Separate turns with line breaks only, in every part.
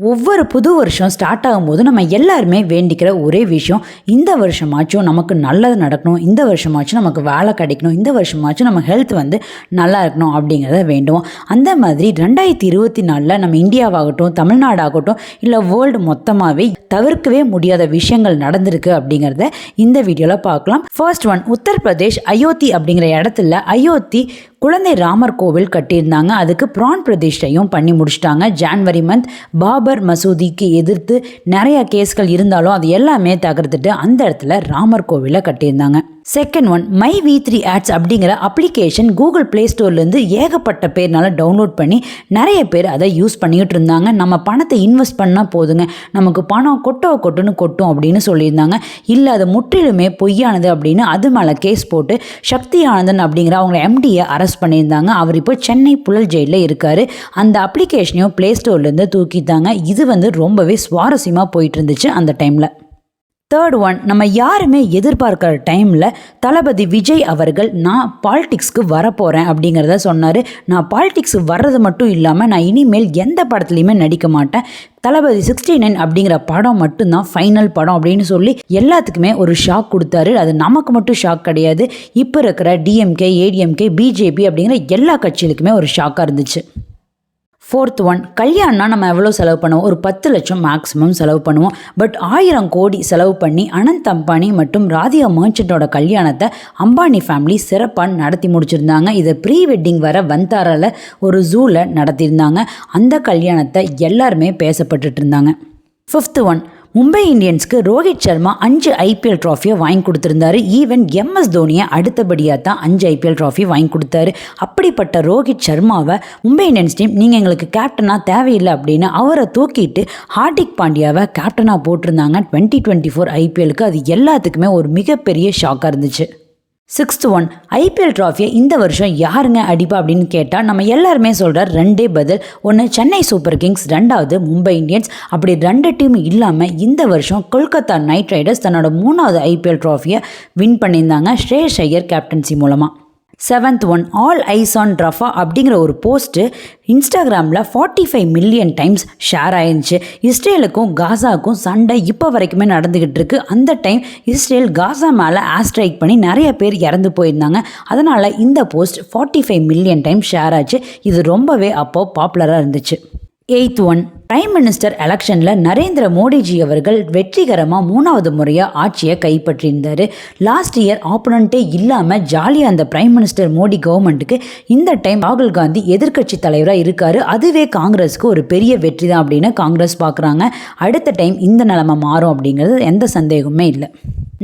ஒவ்வொரு புது வருஷம் ஸ்டார்ட் ஆகும்போது நம்ம எல்லாருமே வேண்டிக்கிற ஒரே விஷயம் இந்த வருஷமாச்சும் நமக்கு நல்லது நடக்கணும் இந்த வருஷமாச்சும் நமக்கு வேலை கிடைக்கணும் இந்த வருஷமாச்சும் நம்ம ஹெல்த் வந்து நல்லா இருக்கணும் அப்படிங்கிறத வேண்டுவோம். அந்த மாதிரி ரெண்டாயிரத்தி இருபத்தி நாலில் நம்ம இந்தியாவாகட்டும் தமிழ்நாடாகட்டும் இல்லை வேர்ல்டு மொத்தமாகவே தவிர்க்கவே முடியாத விஷயங்கள் நடந்திருக்கு அப்படிங்கிறத இந்த வீடியோவில் பார்க்கலாம். ஃபர்ஸ்ட் ஒன் உத்தரப்பிரதேஷ் அயோத்தி அப்படிங்கிற இடத்துல அயோத்தி குழந்தை ராமர் கோவில் கட்டியிருந்தாங்க. அதுக்கு பிரான் பிரதிஷ்டையும் பண்ணி முடிச்சிட்டாங்க. ஜான்வரி மந்த் பாபர் மசூதிக்கு எதிர்த்து நிறைய கேஸ்கள் இருந்தாலும் அது எல்லாமே தகர்த்துட்டு அந்த இடத்துல ராமர் கோவிலை கட்டியிருந்தாங்க. Second one my V three ads அப்படிங்கிற அப்ளிகேஷன் கூகுள் ப்ளே ஸ்டோர்லேருந்து ஏகப்பட்ட பேர்னால டவுன்லோட் பண்ணி நிறைய பேர் அதை யூஸ் பண்ணிக்கிட்டு இருந்தாங்க. நம்ம பணத்தை இன்வெஸ்ட் பண்ணால் போதுங்க. நமக்கு பணம் கொட்டோ கொட்டுன்னு கொட்டும் அப்படின்னு சொல்லியிருந்தாங்க. இல்லை அது முற்றிலுமே பொய்யானது அப்படின்னு அது மேலே கேஸ் போட்டு சக்தி ஆனந்தன் அப்படிங்கிற அவங்க எம்டியை அரெஸ்ட் பண்ணியிருந்தாங்க. அவர் இப்போ சென்னை புழல் ஜெயிலில் இருக்கார். அந்த அப்ளிகேஷனையும் ப்ளே ஸ்டோர்லேருந்து தூக்கிட்டாங்க. இது வந்து ரொம்பவே சுவாரஸ்யமாக போயிட்டு இருந்துச்சு அந்த டைமில் தேர்ட் ஒன் நம்ம யாருமே எதிர்பார்க்குற டைமில் தளபதி விஜய் அவர்கள் நான் பாலிடிக்ஸ்க்கு வரப்போகிறேன் அப்படிங்கிறத சொன்னார். நான் பாலிடிக்ஸ் வர்றது மட்டும் இல்லாமல் நான் இனிமேல் எந்த படத்துலையுமே நடிக்க மாட்டேன். தளபதி சிக்ஸ்டி நைன் அப்படிங்கிற படம் மட்டும்தான் ஃபைனல் படம் அப்படின்னு சொல்லி எல்லாத்துக்குமே ஒரு ஷாக் கொடுத்தாரு. அது நமக்கு மட்டும் ஷாக் கிடையாது. இப்போ இருக்கிற டிஎம்கே ஏடிஎம்கே பிஜேபி அப்படிங்கிற எல்லா கட்சிகளுக்குமே ஒரு ஷாக்காக இருந்துச்சு. ஃபோர்த் ஒன் கல்யாணம்னா நம்ம எவ்வளோ செலவு பண்ணுவோம்? ஒரு பத்து லட்சம் மேக்ஸிமம் செலவு பண்ணுவோம். பட் ஆயிரம் கோடி செலவு பண்ணி அனந்த் அம்பானி மற்றும் ராதிகா மர்ச்சன்ட்டோட கல்யாணத்தை அம்பானி ஃபேமிலி சிறப்பாக நடத்தி முடிச்சிருந்தாங்க. இதை ப்ரீ வெட்டிங் வர வந்தாரில் ஒரு ஜூவில் நடத்தியிருந்தாங்க. அந்த கல்யாணத்தை எல்லாருமே பேசப்பட்டுட்டு இருந்தாங்க. ஃபிஃப்த் ஒன் மும்பை இந்தியன்ஸ்க்கு ரோஹித் சர்மா அஞ்சு ஐபிஎல் ட்ராஃபியை வாங்கி கொடுத்துருந்தாரு. ஈவன் எம்எஸ் தோனியை அடுத்தபடியாக தான் அஞ்சு ஐபிஎல் ட்ராஃபி வாங்கி கொடுத்தாரு. அப்படிப்பட்ட ரோஹித் சர்மாவை மும்பை இந்தியன்ஸ் டீம் நீங்கள் எங்களுக்கு கேப்டனாக தேவையில்லை அப்படின்னு அவரை தூக்கிட்டு ஹார்திக் பாண்டியாவை கேப்டனாக போட்டிருந்தாங்க. டுவெண்ட்டி டுவெண்ட்டி ஃபோர் ஐபிஎலுக்கு அது எல்லாத்துக்குமே ஒரு மிகப்பெரிய ஷாக்காக இருந்துச்சு. சிக்ஸ்த் ஒன் ஐபிஎல் ட்ராஃபியை இந்த வருஷம் யாருங்க அடிப்பா அப்படின்னு கேட்டால் நம்ம எல்லாருமே சொல்கிற ரெண்டே பதில். ஒன்று சென்னை சூப்பர் கிங்ஸ் ரெண்டாவது மும்பை இந்தியன்ஸ் அப்படி ரெண்டு டீம் இல்லாமல் இந்த வருஷம் கொல்கத்தா நைட் ரைடர்ஸ் தன்னோட மூணாவது ஐபிஎல் ட்ராஃபியை வின் பண்ணியிருந்தாங்க. ஸ்ரேஷ் ஐயர் கேப்டன்சி மூலமாக seventh one all eyes on Rafah அப்படிங்கிற ஒரு போஸ்ட்டு இன்ஸ்டாகிராமில் forty five million times share ஆயிருந்துச்சு. இஸ்ரேலுக்கும் காசாவுக்கும் சண்டை இப்போ வரைக்குமே நடந்துக்கிட்டு இருக்கு. அந்த டைம் இஸ்ரேல் காசா மேலே ஆஸ்ட்ரைக் பண்ணி நிறைய பேர் இறந்து போயிருந்தாங்க. அதனால் இந்த post forty five million time share ஆச்சு. இது ரொம்பவே அப்போ பாப்புலராக இருந்துச்சு. Eighth one. பிரைம் மினிஸ்டர் எலெக்ஷனில் நரேந்திர மோடிஜி அவர்கள் வெற்றிகரமாக மூணாவது முறையாக ஆட்சியை கைப்பற்றியிருந்தார். லாஸ்ட் இயர் ஆப்போனண்ட்டே இல்லாமல் ஜாலியாக அந்த பிரைம் மினிஸ்டர் மோடி கவர்மெண்ட்டுக்கு இந்த டைம் ராகுல் காந்தி எதிர்க்கட்சி தலைவராக இருக்கார். அதுவே காங்கிரஸுக்கு ஒரு பெரிய வெற்றி தான் அப்படின்னு காங்கிரஸ் பார்க்குறாங்க அடுத்த டைம் இந்த நிலமை மாறும் அப்படிங்கிறது எந்த சந்தேகமே இல்லை.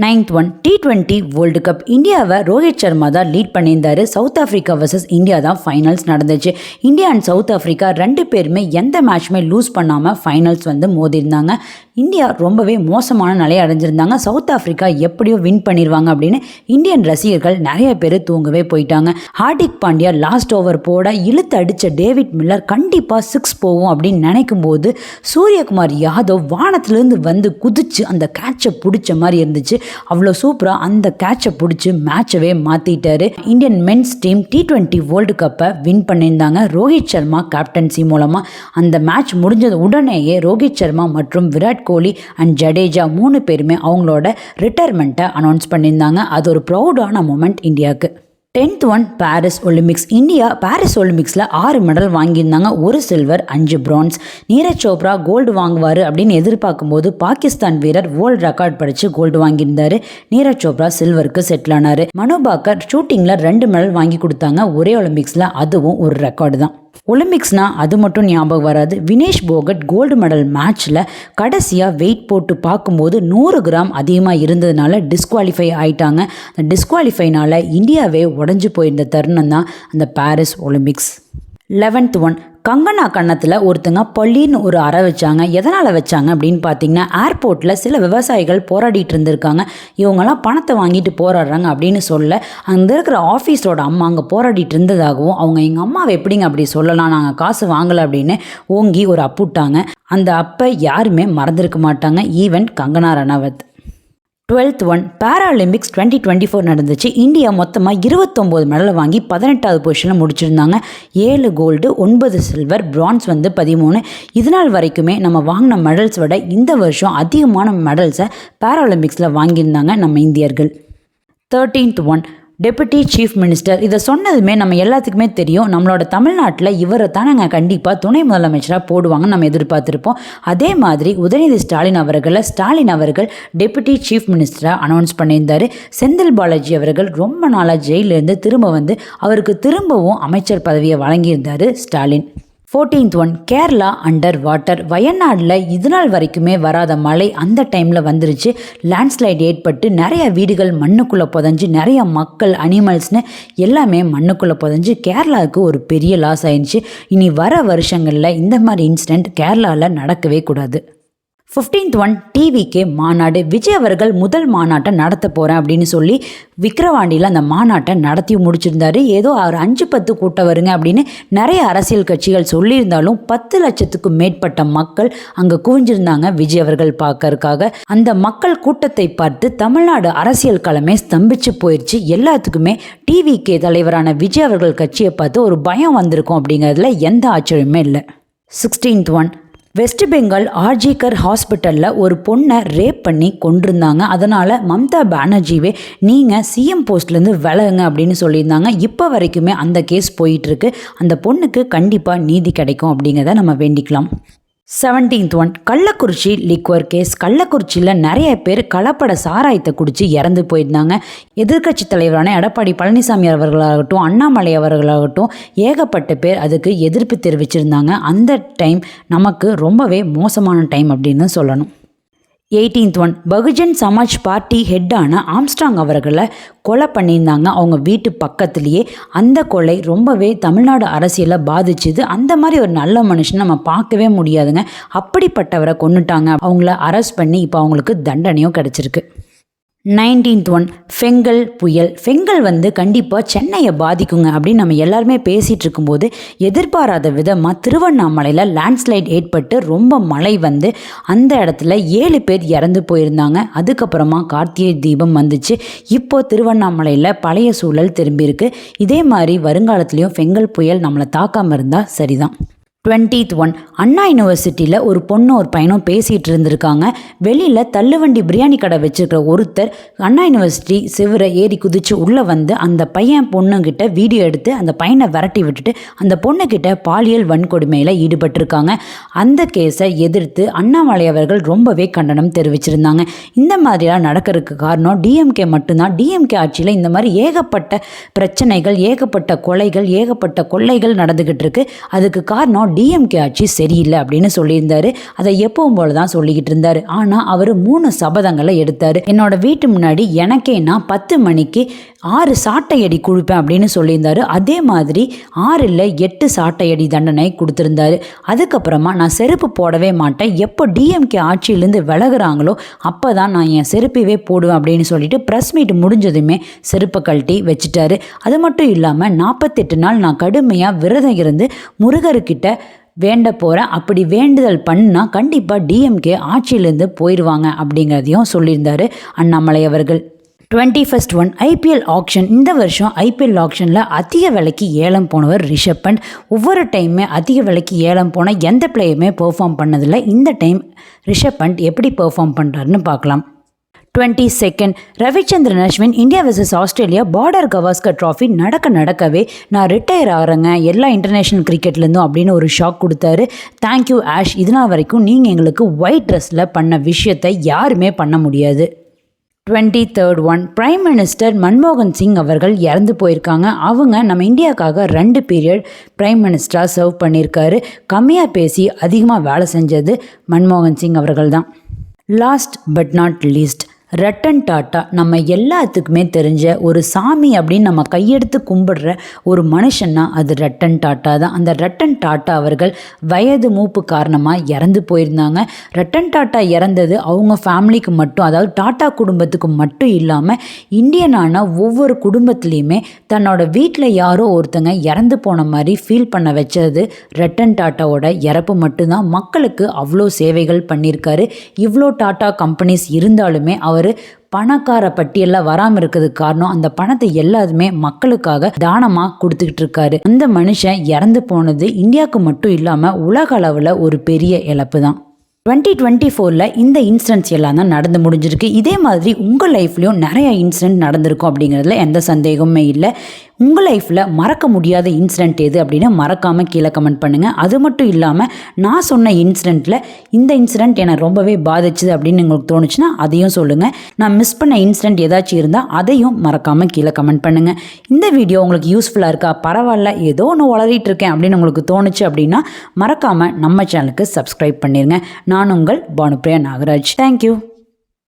Ninth one T twenty world cup இந்தியாவை ரோஹித் சர்மா தான் லீட் பண்ணியிருந்தாரு. சவுத் ஆஃப்ரிக்கா வர்சஸ் இந்தியா தான் ஃபைனல்ஸ் நடந்துச்சு. இந்தியா அண்ட் சவுத் ஆஃப்ரிக்கா ரெண்டு பேருமே எந்த மேட்ச்மே லூஸ் பண்ணாமல் ஃபைனல்ஸ் வந்து மோதிருந்தாங்க இந்தியா ரொம்பவே மோசமான நிலையை அடைஞ்சிருந்தாங்க. சவுத் ஆஃப்ரிக்கா எப்படியோ வின் பண்ணிடுவாங்க அப்படின்னு இந்தியன் ரசிகர்கள் நிறைய பேர் தூங்கவே போயிட்டாங்க. ஹார்திக் பாண்டியா லாஸ்ட் ஓவர் போட இழுத்து அடித்த டேவிட் மில்லர் கண்டிப்பாக சிக்ஸ் போகும் அப்படின்னு நினைக்கும் போது சூரியகுமார் யாதவ் வானத்திலேருந்து வந்து குதிச்சு அந்த கேட்சை பிடிச்ச மாதிரி இருந்துச்சு. அவ்வளோ சூப்பராக அந்த கேட்சை பிடிச்சி மேட்சவே மாற்றிட்டாரு Indian men's team T twenty world கப்பை வின் பண்ணியிருந்தாங்க. ரோஹித் சர்மா கேப்டன்சி மூலமாக அந்த மேட்ச் முடிஞ்சது உடனேயே ரோஹித் சர்மா மற்றும் விராட் கோலி அண்ட் ஜடேஜா மூணு பேருமே அவங்களோட ரிட்டையர்மெண்ட்டை அனௌன்ஸ் பண்ணியிருந்தாங்க. அது ஒரு ப்ரௌடான மூமெண்ட் இந்தியாவுக்கு. Tenth one Paris Olympics. India Paris ஒலிம்பிக்ஸில் ஆறு மெடல் வாங்கியிருந்தாங்க. ஒரு சில்வர் அஞ்சு பிரான்ஸ் நீரஜ் சோப்ரா கோல்டு வாங்குவார் அப்படின்னு எதிர்பார்க்கும் போது பாகிஸ்தான் வீரர் வேர்ல்டு ரெக்கார்ட் படித்து கோல்டு வாங்கியிருந்தாரு. நீரஜ் சோப்ரா சில்வருக்கு செட்டில் ஆனார். மனு பாக்கர் ஷூட்டிங்கில் ரெண்டு மெடல் வாங்கி கொடுத்தாங்க. ஒரே ஒலிம்பிக்ஸில் அதுவும் ஒரு ரெக்கார்டு தான். ஒலிம்பிக்ஸ்னா அது மட்டும் ஞாபகம் வராது. வினேஷ் போகட் கோல்டு மெடல் மேட்ச்சில் கடைசியாக வெயிட் போட்டு பார்க்கும்போது நூறு கிராம் அதிகமாக இருந்ததுனால டிஸ்குவாலிஃபை ஆயிட்டாங்க. அந்த டிஸ்குவாலிஃபைனால இந்தியாவே உடஞ்சி போயிருந்த தருணம் தான் அந்த Paris Olympics eleventh one Kangana கன்னத்தில் ஒருத்தங்க பள்ளின்னு ஒரு அறை வச்சாங்க. எதனால் வச்சாங்க அப்படின்னு பார்த்தீங்கன்னா ஏர்போர்ட்டில் சில விவசாயிகள் போராடிட்டு இருந்திருக்காங்க. இவங்கெல்லாம் பணத்தை வாங்கிட்டு போராடுறாங்க அப்படின்னு சொல்ல அங்கே இருக்கிற ஆஃபீஸோட அம்மா அங்கே போராடிட்டு இருந்ததாகவும் அவங்க எங்கள் அம்மாவை எப்படிங்க அப்படி சொல்லலாம் நாங்கள் காசு வாங்கலை அப்படின்னு ஓங்கி ஒரு அப்புட்டாங்க அந்த அப்பை யாருமே மறந்துருக்க மாட்டாங்க. Even Kangana Ranaut. Twelfth one Paralympics twenty twenty four நடந்துச்சு. இந்தியா மொத்தமாக இருபத்தொம்போது மெடலை வாங்கி பதினெட்டாவது பொசிஷனில் முடிச்சிருந்தாங்க. ஏழு கோல்டு ஒன்பது சில்வர் பிரான்ஸ் வந்து பதிமூணு. இதனால் வரைக்குமே நம்ம வாங்கின மெடல்ஸ் விட இந்த வருஷம் அதிகமான மெடல்ஸை பேராலிம்பிக்ஸில் வாங்கியிருந்தாங்க நம்ம இந்தியர்கள். Thirteenth one deputy chief minister இதை சொன்னதுமே நம்ம எல்லாத்துக்குமே தெரியும். நம்மளோட தமிழ்நாட்டில் இவரை தான் நாங்கள் கண்டிப்பாக துணை முதலமைச்சராக போடுவாங்கன்னு நம்ம எதிர்பார்த்துருப்போம். அதே மாதிரி உதயநிதி ஸ்டாலின் அவர்களை ஸ்டாலின் அவர்கள் டெபுட்டி சீஃப் மினிஸ்டராக அனௌன்ஸ் பண்ணியிருந்தார். செந்தில் பாலாஜி அவர்கள் ரொம்ப நாளாக ஜெயிலிருந்து திரும்ப வந்து அவருக்கு திரும்பவும் அமைச்சர் பதவியை வழங்கியிருந்தார் Stalin. Fourteenth one Kerala under water வயநாடில் இது நாள் வரைக்குமே வராத மழை அந்த டைமில் வந்துருச்சு. லேண்ட்ஸ்லைட் ஏற்பட்டு நிறைய வீடுகள் மண்ணுக்குள்ளே புதஞ்சு நிறைய மக்கள் அனிமல்ஸ்னு எல்லாமே மண்ணுக்குள்ளே புதஞ்சு கேரளாவுக்கு ஒரு பெரிய லாஸ் ஆயிடுச்சு. இனி வர வருஷங்களில் இந்த மாதிரி இன்சிடெண்ட் கேரளாவில் நடக்கவே கூடாது. ஃபிஃப்டீன்த் ஒன் டிவிக்கே மாநாடு. விஜய் அவர்கள் முதல் மாநாட்டை நடத்த போகிறேன் அப்படின்னு சொல்லி விக்கிரவாண்டியில் அந்த மாநாட்டை நடத்தி முடிச்சிருந்தாரு. ஏதோ அவர் அஞ்சு பத்து கூட்டம் வருங்க அப்படின்னு நிறைய அரசியல் கட்சிகள் சொல்லியிருந்தாலும் பத்து லட்சத்துக்கும் மேற்பட்ட மக்கள் அங்கே குவிஞ்சிருந்தாங்க விஜய் அவர்கள் பார்க்கறதுக்காக. அந்த மக்கள் கூட்டத்தை பார்த்து தமிழ்நாடு அரசியல் களமே ஸ்தம்பிச்சு போயிடுச்சு எல்லாத்துக்குமே டிவிகே தலைவரான விஜய் அவர்கள் கட்சியை பார்த்து ஒரு பயம் வந்திருக்கும் அப்படிங்கிறதுல எந்த ஆச்சரியமே இல்லை. சிக்ஸ்டீன்த் ஒன் வெஸ்ட் பெங்கால் ஆர்ஜிகர் ஹாஸ்பிட்டலில் ஒரு பொண்ணை ரேப் பண்ணி கொண்டிருந்தாங்க. அதனால் மம்தா பானர்ஜிவே நீங்கள் சிஎம் போஸ்ட்லேருந்து விலகுங்க அப்படின்னு சொல்லியிருந்தாங்க. இப்போ வரைக்குமே அந்த கேஸ் போயிட்டுருக்கு அந்த பொண்ணுக்கு கண்டிப்பாக நீதி கிடைக்கும் அப்படிங்கிறத நம்ம வேண்டிக்கலாம். Seventeenth one Kallakurichi liquor case கள்ளக்குறிச்சியில் நிறைய பேர் கலப்பட சாராயத்தை குடித்து இறந்து போயிருந்தாங்க. எதிர்க்கட்சி தலைவரான எடப்பாடி பழனிசாமி அவர்களாகட்டும் அண்ணாமலை அவர்களாகட்டும் ஏகப்பட்ட பேர் அதுக்கு எதிர்ப்பு தெரிவிச்சிருந்தாங்க. அந்த டைம் நமக்கு ரொம்பவே மோசமான டைம் அப்படின்னு சொல்லணும். Eighteenth one Bahujan Samaj party ஹெட்டான Armstrong அவர்களை கொலை பண்ணியிருந்தாங்க. அவங்க வீட்டு பக்கத்துலேயே அந்த கொலை ரொம்பவே தமிழ்நாடு அரசியலை பாதிச்சுது. அந்த மாதிரி ஒரு நல்ல மனுஷன் நம்ம பார்க்கவே முடியாதுங்க. அப்படிப்பட்டவரை கொண்டுட்டாங்க அவங்கள அரெஸ்ட் பண்ணி இப்போ அவங்களுக்கு தண்டனையும் கிடச்சிருக்கு. நைன்டீன்த் ஒன் ஃபெங்கல் புயல். ஃபெங்கல் வந்து கண்டிப்பாக சென்னையை பாதிக்குங்க. அப்படின்னு நம்ம எல்லாருமே பேசிகிட்டு இருக்கும்போது எதிர்பாராத விதமாக திருவண்ணாமலையில் லேண்ட்ஸ்லைட் ஏற்பட்டு ரொம்ப மழை வந்து அந்த இடத்துல ஏழு பேர் இறந்து போயிருந்தாங்க. அதுக்கப்புறமா கார்த்திகை தீபம் வந்துச்சு. இப்போது திருவண்ணாமலையில் பழைய சூழல் திரும்பியிருக்கு. இதே மாதிரி வருங்காலத்துலேயும் ஃபெங்கல் புயல் நம்மளை தாக்காமல் இருந்தால் சரிதான். Twentieth one. அண்ணா யூனிவர்சிட்டியில் ஒரு பொண்ணு ஒரு பையனும் பேசிகிட்டு இருந்திருக்காங்க. வெளியில் தள்ளுவண்டி பிரியாணி கடை வச்சுருக்கிற ஒருத்தர் அண்ணா யூனிவர்சிட்டி சிவரை ஏறி குதித்து உள்ளே வந்து அந்த பையன் பொண்ணுங்கிட்ட வீடியோ எடுத்து அந்த பையனை விரட்டி விட்டுட்டு அந்த பொண்ணுக்கிட்ட பாலியல் வன்கொடுமையில் ஈடுபட்டிருக்காங்க. அந்த கேஸை எதிர்த்து அண்ணாமலை அவர்கள் ரொம்பவே கண்டனம் தெரிவிச்சிருந்தாங்க. இந்த மாதிரிலாம் நடக்கிறதுக்கு காரணம் டிஎம்கே மட்டும்தான். டிஎம்கே ஆட்சியில் இந்த மாதிரி ஏகப்பட்ட பிரச்சனைகள் ஏகப்பட்ட கொலைகள் ஏகப்பட்ட கொள்ளைகள் நடந்துக்கிட்டு இருக்கு. அதுக்கு காரணம் டிஎம்கே ஆட்சி சரியில்லை அப்படின்னு சொல்லியிருந்தாரு. அதை எப்பவும் போல தான் சொல்லிக்கிட்டு இருந்தார். ஆனால் அவர் மூணு சபதங்களை எடுத்தார். என்னோட வீட்டு முன்னாடி எனக்கே நான் பத்து மணிக்கு ஆறு சாட்டையடி கொடுப்பேன் அப்படின்னு சொல்லியிருந்தாரு. அதே மாதிரி ஆறில் எட்டு சாட்டையடி தண்டனை கொடுத்துருந்தாரு. அதுக்கப்புறமா நான் செருப்பு போடவே மாட்டேன். எப்போ டிஎம்கே ஆட்சியிலேருந்து விலகுறாங்களோ அப்போ தான் நான் என் செருப்பவே போடுவேன் அப்படின்னு சொல்லிட்டு ப்ரெஸ் மீட் முடிஞ்சதுமே செருப்பை கழட்டி வச்சுட்டாரு. அது மட்டும் இல்லாமல் நாற்பத்தெட்டு நாள் நான் கடுமையாக விரதம் இருந்து முருகர்கிட்ட வேண்ட போகிறேன் அப்படி வேண்டுதல் பண்ணால் கண்டிப்பாக டிஎம்கே ஆட்சியிலேருந்து போயிடுவாங்க அப்படிங்கிறதையும் சொல்லியிருந்தாரு அண்ணாமலை அவர்கள். Twenty first one IPL auction இந்த வருஷம் ஐபிஎல் ஆக்ஷனில் அதிக விலைக்கு ஏலம் போனவர் ரிஷப் பண்ட் ஒவ்வொரு டைமுமே அதிக விலைக்கு ஏலம் போன எந்த பிளேயுமே பெர்ஃபார்ம் பண்ணதில்லை. இந்த டைம் ரிஷப் பண்ட் எப்படி பெர்ஃபார்ம் பண்ணுறாருன்னு பார்க்கலாம். Twenty second Ravichandran Ashwin India versus Australia Border Gavaskar trophy நடக்க நடக்கவே நான் ரிட்டையர் ஆகிறேங்க எல்லா இன்டர்நேஷ்னல் கிரிக்கெட்லேருந்தும் அப்படின்னு ஒரு ஷாக் கொடுத்தாரு. தேங்க்யூ ஆஷ் இதனால் வரைக்கும் நீங்கள் எங்களுக்கு ஒயிட் ட்ரெஸ்ஸில் பண்ண விஷயத்தை யாருமே பண்ண முடியாது. Twenty third one prime minister மன்மோகன் சிங் அவர்கள் இறந்து போயிருக்காங்க. அவங்க நம்ம இந்தியாவுக்காக ரெண்டு பீரியட் பிரைம் மினிஸ்டராக சர்வ் பண்ணியிருக்காரு. கம்மியாக பேசி அதிகமாக வேலை செஞ்சது மன்மோகன் சிங் அவர்கள் தான் last but not least Ratan Tata நம்ம எல்லாத்துக்குமே தெரிஞ்ச ஒரு சாமி அப்படின்னு நம்ம கையெடுத்து கும்பிடுற ஒரு மனுஷன்னா அது ரட்டன் டாட்டா தான். அந்த ரட்டன் டாட்டா அவர்கள் வயது மூப்பு காரணமாக இறந்து போயிருந்தாங்க. ரட்டன் டாட்டா இறந்தது அவங்க ஃபேமிலிக்கு மட்டும் அதாவது டாட்டா குடும்பத்துக்கு மட்டும் இல்லாமல் இந்தியனான ஒவ்வொரு குடும்பத்துலேயுமே தன்னோட வீட்டில் யாரோ ஒருத்தங்க இறந்து போன மாதிரி ஃபீல் பண்ண வச்சது ரட்டன் டாட்டாவோட இறப்பு மட்டும்தான். மக்களுக்கு அவ்வளோ சேவைகள் பண்ணியிருக்காரு. இவ்வளோ டாட்டா கம்பெனிஸ் இருந்தாலுமே அவர் அவர் பணக்கார பட்டியலில் வராமல் இருக்கிறதுக்கு காரணம் அந்த பணத்தை எல்லாருமே மக்களுக்காக தானமாக கொடுத்துக்கிட்டு இருக்காரு. அந்த மனுஷன் இறந்து போனது இந்தியாவுக்கு மட்டும் இல்லாமல் உலக அளவில் ஒரு பெரிய இழப்பு தான் டுவெண்ட்டி டுவெண்ட்டி ஃபோரில் இந்த இன்சிடென்ட்ஸ் எல்லாம் தான் நடந்து முடிஞ்சிருக்கு. இதே மாதிரி உங்கள் லைஃப்லேயும் நிறைய இன்சிடென்ட் நடந்திருக்கும் அப்படிங்கிறதுல எந்த சந்தேகமுமே இல்லை. உங்கள் லைஃப்பில் மறக்க முடியாத இன்சிடென்ட் எது அப்படின்னு மறக்காமல் கீழே கமெண்ட் பண்ணுங்கள் அது மட்டும் இல்லாமல் நான் சொன்ன இன்சிடெண்ட்டில் இந்த இன்சிடெண்ட் என்னை ரொம்பவே பாதிச்சுது அப்படின்னு உங்களுக்கு தோணுச்சுன்னா அதையும் சொல்லுங்கள் நான் மிஸ் பண்ண இன்சிடென்ட் ஏதாச்சும் இருந்தால் அதையும் மறக்காமல் கீழே கமெண்ட் பண்ணுங்கள் இந்த வீடியோ உங்களுக்கு யூஸ்ஃபுல்லாக இருக்கா? பரவாயில்ல. ஏதோ ஒன்று வளரிட்டு இருக்கேன் அப்படின்னு உங்களுக்கு தோணுச்சு அப்படின்னா மறக்காமல் நம்ம சேனலுக்கு சப்ஸ்கிரைப் பண்ணிடுங்க நான் உங்கள் பானுப்ரியா நாகராஜ். தேங்க்யூ